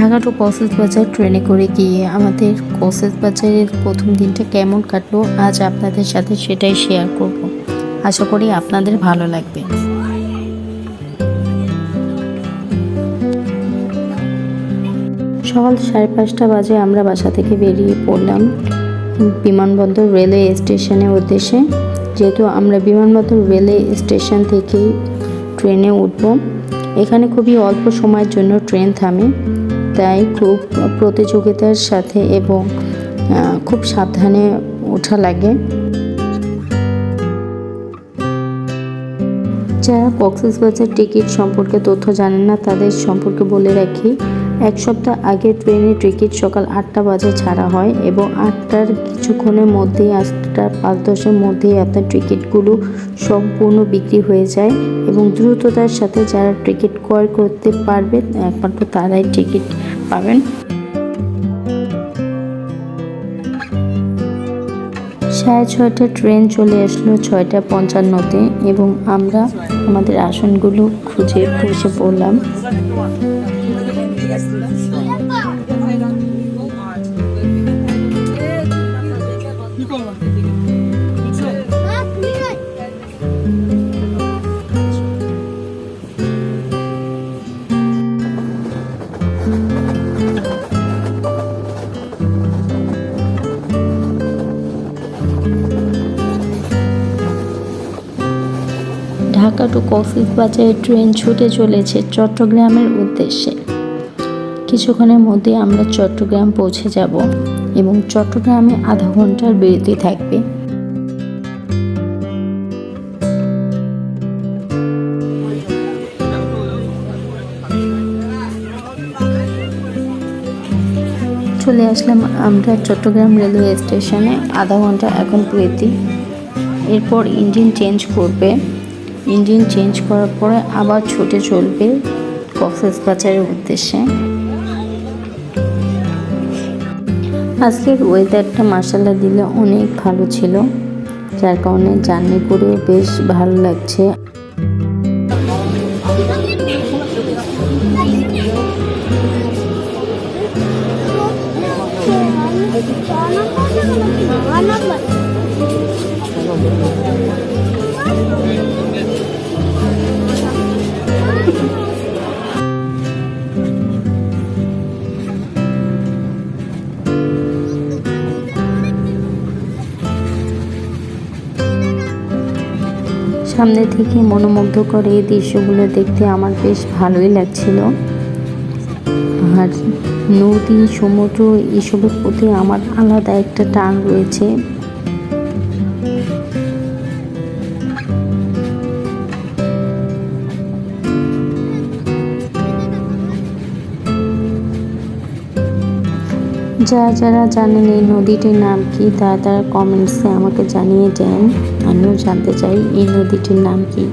Dhaka two Cox's Bazar ট্রেনে করে গিয়ে আমাদের কক্সবাজারের প্রথম দিনটা কেমন কাটলো, আজ আপনাদের সাথে সেটাই শেয়ার করব। আশা করি আপনাদের ভালো লাগবে। সকাল সাড়ে পাঁচটা বাজে আমরা বাসা থেকে বেরিয়ে পড়লাম বিমানবন্দর রেলওয়ে স্টেশনের উদ্দেশ্যে। যেহেতু আমরা বিমানবন্দর রেলওয়ে স্টেশন থেকেই ট্রেনে উঠব, এখানে খুবই অল্প সময়ের জন্য ট্রেন থামে। তাই খুব প্রতিযোগিতার সাথে এবং খুব সাবধানে ওঠা লাগে। যারা কক্সবাজার টিকিট সম্পর্কে তথ্য জানেন না, তাদের সম্পর্কে বলে রাখি, এক সপ্তাহ আগে ট্রেনের টিকিট সকাল আটটা বাজে ছাড়া হয় এবং আটটার কিছুক্ষণের মধ্যেই, আটটা পাঁচ দশের মধ্যেই আপনার টিকিটগুলো সম্পূর্ণ বিক্রি হয়ে যায় এবং দ্রুততার সাথে যারা টিকিট ক্রয় করতে পারবে একমাত্র তারাই টিকিট পাবেন। সাড়ে ছয়টা ট্রেন চলে আসলো ছয়টা পঞ্চান্নতে এবং আমরা আমাদের আসনগুলো খুঁজে বসে পড়লাম। ঢাকা টু কক্সবাজারের ট্রেন ছুটে চলেছে চট্টগ্রামের উদ্দেশ্যে। কিছুক্ষণের মধ্যে আমরা চট্টগ্রাম পৌঁছে যাব এবং চট্টগ্রামে আধা ঘণ্টার বিরতি থাকবে। চলে আসলাম আমরা চট্টগ্রাম রেলওয়ে স্টেশনে, আধা ঘণ্টা এখন বিরতি। এরপর ইঞ্জিন চেঞ্জ করবে। ইঞ্জিন চেঞ্জ করার পরে আবার ছুটে চলবে কক্সবাজারের উদ্দেশ্যে। আজকের ওয়েদারটা মাসাল্লা দিলে অনেক ভালো ছিল। যার কারণে জার্নি করেও বেশ ভালো লাগছে। সামনে থেকে মনোমুগ্ধকর এই দৃশ্যগুলো দেখতে আমার বেশ ভালোই লাগছিল। আর নদী, সমুদ্র, এসবের প্রতি আমার আলাদা একটা টান রয়েছে। যারা যারা জানেন এই নদীটির নাম কি, তারা তারা কমেন্টসে আমাকে জানিয়ে দেন। আমিও জানতে চাই এই নদীটির নাম কি।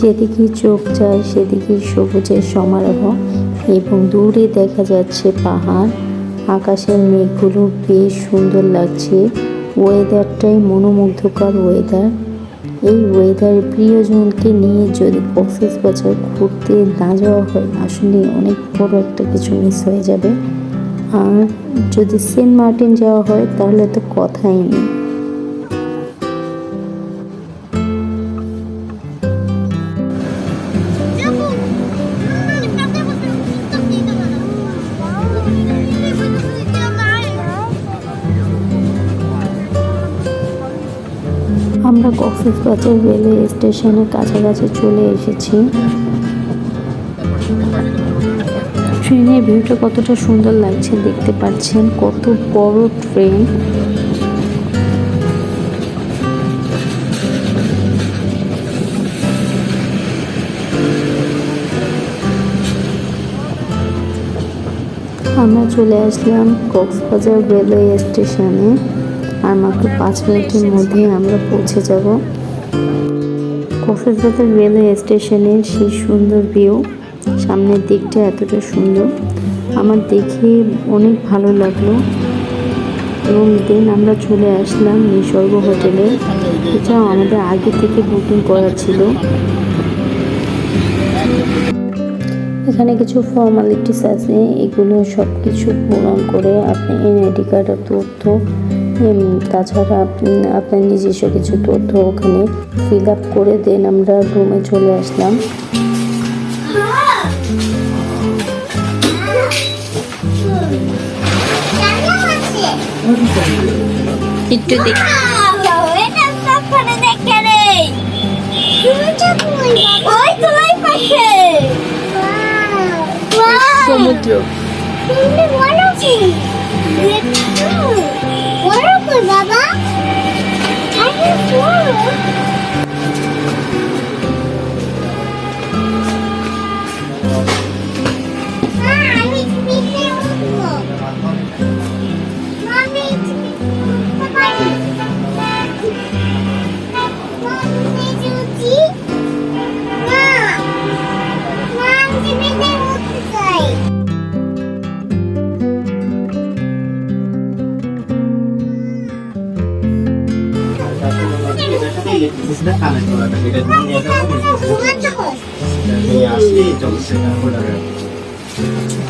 যেদিকে চোখ যায় সেদিকে সবুজের সমারোহ এবং দূরে দেখা যাচ্ছে পাহাড়। আকাশের মেঘগুলো বেশ সুন্দর লাগছে। ওয়েদারটাই মনোমুগ্ধকর ওয়েদার এই ওয়েদার প্রিয়জনকে নিয়ে যদি কক্সবাজার ঘুরতে না যাওয়া হয়, আসলে অনেক বড় একটা কিছু মিস হয়ে যাবে। আর যদি সেন্ট মার্টিন যাওয়া হয়, তাহলে তো কথাই নেই। কক্সবাজার রেলওয়ে স্টেশনের কাছাকাছি চলে এসেছি। ট্রেনের ভিউটা কতটা সুন্দর লাগছে দেখতে পাচ্ছেন, কত বড় ট্রেন। আমরা চলে আসলাম কক্সবাজার রেলওয়ে স্টেশনে। আর মাত্র পাঁচ মিনিটের মধ্যে আমরা পৌঁছে যাব। কক্সবাজার রেলওয়ে স্টেশনের সেই সুন্দর ভিউ, সামনের দিকটা এতটা সুন্দর। আমার দেখে অনেক ভালো লাগল। এবং দেন আমরা চলে আসলাম নিসর্গ হোটেলে, এটাও আমাদের আগে থেকে বুকিং করা ছিল। এখানে কিছু ফর্মালিটিস আছে, এগুলো সব কিছু পূরণ করে আপনি এনআইডি কার্ডের তথ্য তাছাড়া আপনি- আপনার নিজস্ব কিছু তথ্য ওখানে ফিল আপ করে দেন আমরা রুমে চলে আসলাম। একটু দেখ সমুদ্র। বাবা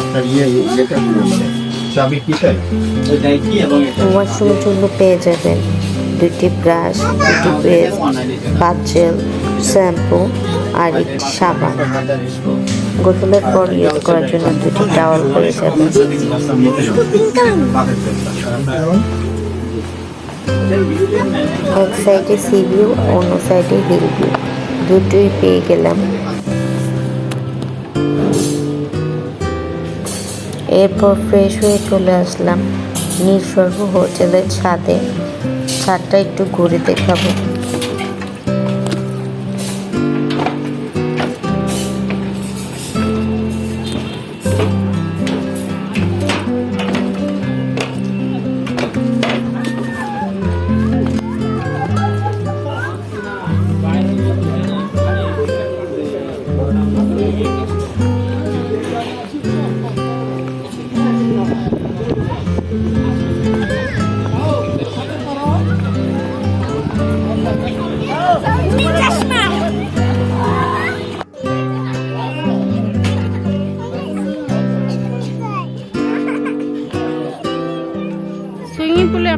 আপনার ইয়ে মানে জন্য পেয়ে যাবেন দুইটি ব্রাশ দুটি পেস্ট বাথ শ্যাম্পু আর একটি সাবান গোসলের পর ইউজ করার জন্য দুটি টাওয়াল পেয়ে যাবেন এক সাইডে সি ভিউ অন্য সাইডে হিল ভিউ দুটোই পেয়ে গেলাম এরপর ফ্রেশ হয়ে চলে আসলাম। নিঃসর্গ হোটেলের ছাদে। ছাদটা একটু ঘুরে দেখাবো।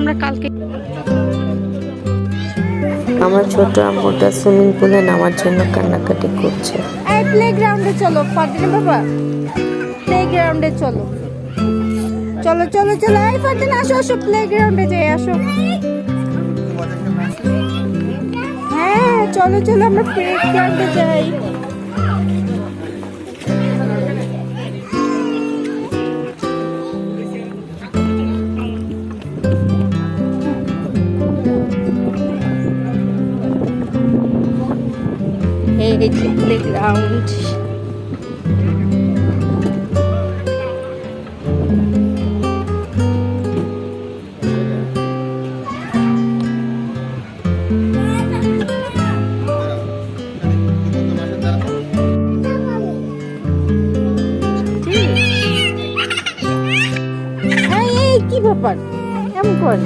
আমরা কালকে আমার ছোট আম্মুটা সুইমিং পুলে নামার জন্য কান্নাকাটি করছে। এই প্লে গ্রাউন্ডে চলো ফারদিন বাবা। প্লে গ্রাউন্ডে চলো। চলো চলো চলো এই ফারদিন আসো আসো প্লে গ্রাউন্ডে যাই আসো। হ্যাঁ চলো চলো আমরা প্লে গ্রাউন্ডে যাই। এই যে প্লে গ্রাউন্ড এই এই কি ব্যাপার? এমন কর?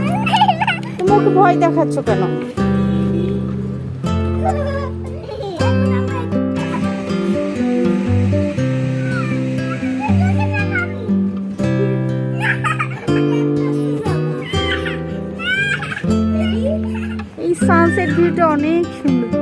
তোমাকে ভয় দেখাচ্ছ কেন? অনেক সুন্দর।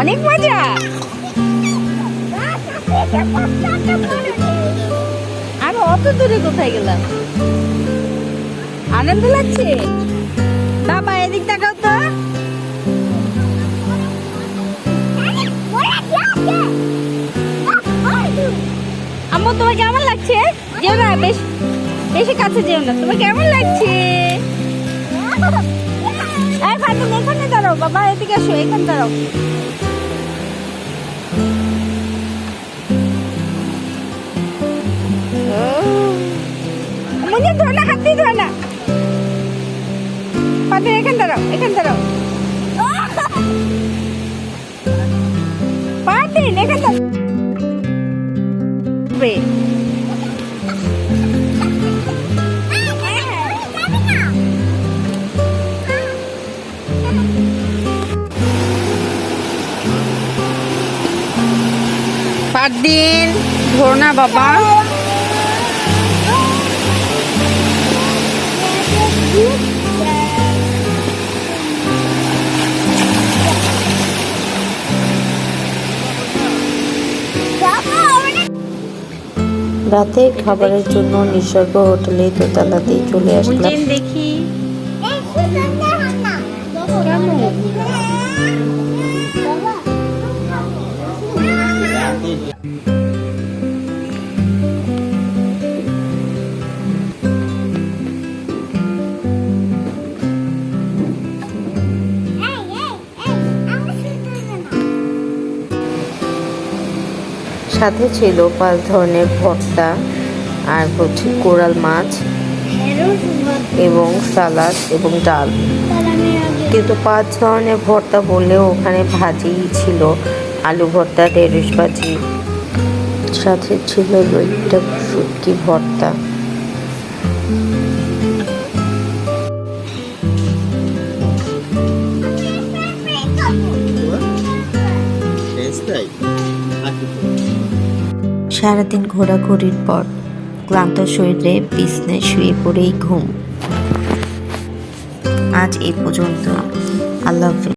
অনেক মজা। আমি অত দূরে কোথায় গেলাম? আনন্দ লাগছে? বাবা, এদিক তাকাও তো। আম্মু, তোমার কেমন লাগছে? যেও না, বেশ, বেশি কাছে যেও না। তোমার কেমন লাগছে? এই ফাতিম এখানে দাঁড়াও। বাবা, এদিকে আসো, এখানে দাঁড়াও। ধর না হাত দিয়ে ধর না ফাতিম এখানে দাঁড়াও এখানে দাঁড়াও ফাতিম এখানে দাঁড়াও বে দিন ধরো না বাবা রাতের খাবারের জন্য নিসর্গ হোটেলে দোতলাতেই চলে আসলাম। দেখি। সাথে ছিল পাঁচ ধরনের ভর্তা আর হচ্ছে কোরাল মাছ এবং সালাদ এবং ডাল। কিন্তু পাঁচ ধরনের ভর্তা বললেও ওখানে ভাজি ছিল। আলু ভর্তা, ঢেঁড়স ভাজি, সাথে ছিল লইটা ভর্তা। সারাদিন ঘোরাঘুরির পর ক্লান্ত শরীরে বিছনায় শুয়ে পড়েই ঘুম। আজ এ পর্যন্ত। আল্লাহ হাফেজ।